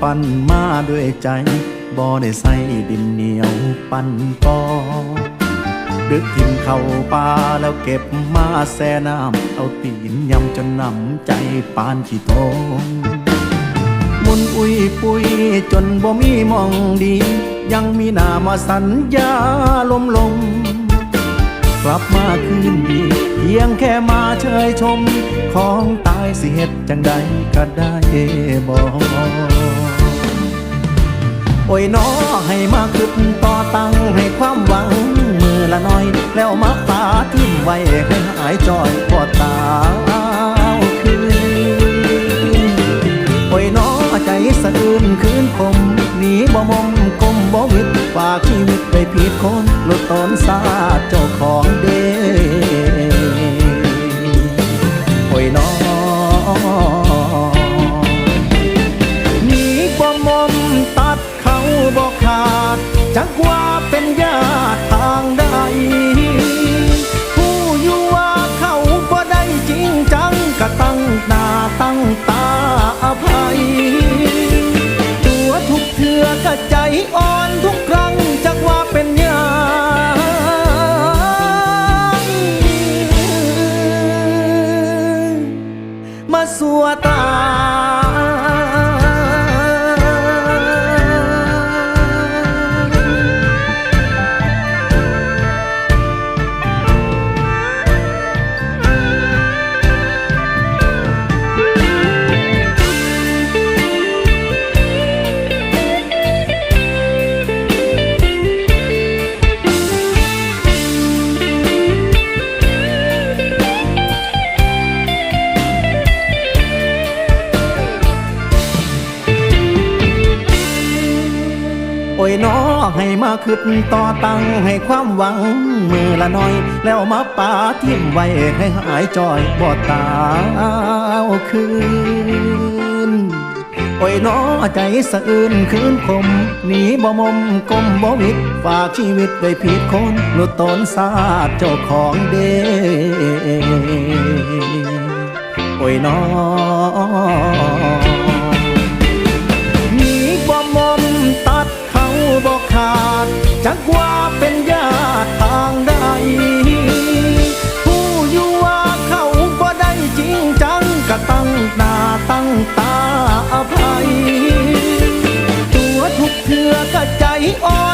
ปั้นมาด้วยใจ บ่ได้ใส่ดินเหนียวปั้นปอดึกทิมเข้าป่าแล้วเก็บมาแซ่น้ำเอาตีนยำจนน้ำใจปานขี้ทงมุนอุ้ยปุยจนบ่มีมองดี ยังมีหน้ามาสัญญาลมลง กลับมาคืนดี เพียงแค่มาเชยชม ของตายสิเหตุจังใดก็ได้บอกโอ้ยน้อให้มาขึ้นต่อตั้งให้ความหวัง มือละน้อย แล้วมาตาทิ้มไว้ให้หายจอยกอดตา คืนคมหนีบ่มมกลมบ่วิดฝากชีวิตไปผิดคนลดตนสาเจ้าของเด้โอ้ยน้อหนีความมตัดเขาบอกขาดจักว่าเป็นญาติทางใดผู้อยู่ว่าเขาบ่ได้จริงจังก็ตั้งหน้าตั้งตา เถื่อก็ใจอ่อนทุกครั้งจักว่าเป็นยังมาสัวตา โอ้ยน้อให้มาขึ้นต่อตั้งให้ความหวังมือละน้อย แล้วมาปาทิ่มไว้ให้หายจอยบ่ตาวคืน โอ้ยน้อใจสะอื้นคืนคมหนีบ่มมกลมบ่วิดฝากชีวิตไว้ผิดคนหลุดตนสาดเจ้าของเด้โอ้ยน้อ ขาดจักว่าเป็นญาติทางใด ผู้อยู่ว่าเขาก็ได้จริงจังก็ตั้งหน้าตั้งตาอภัย ตัวทุกเถื่อก็ใจอ่อน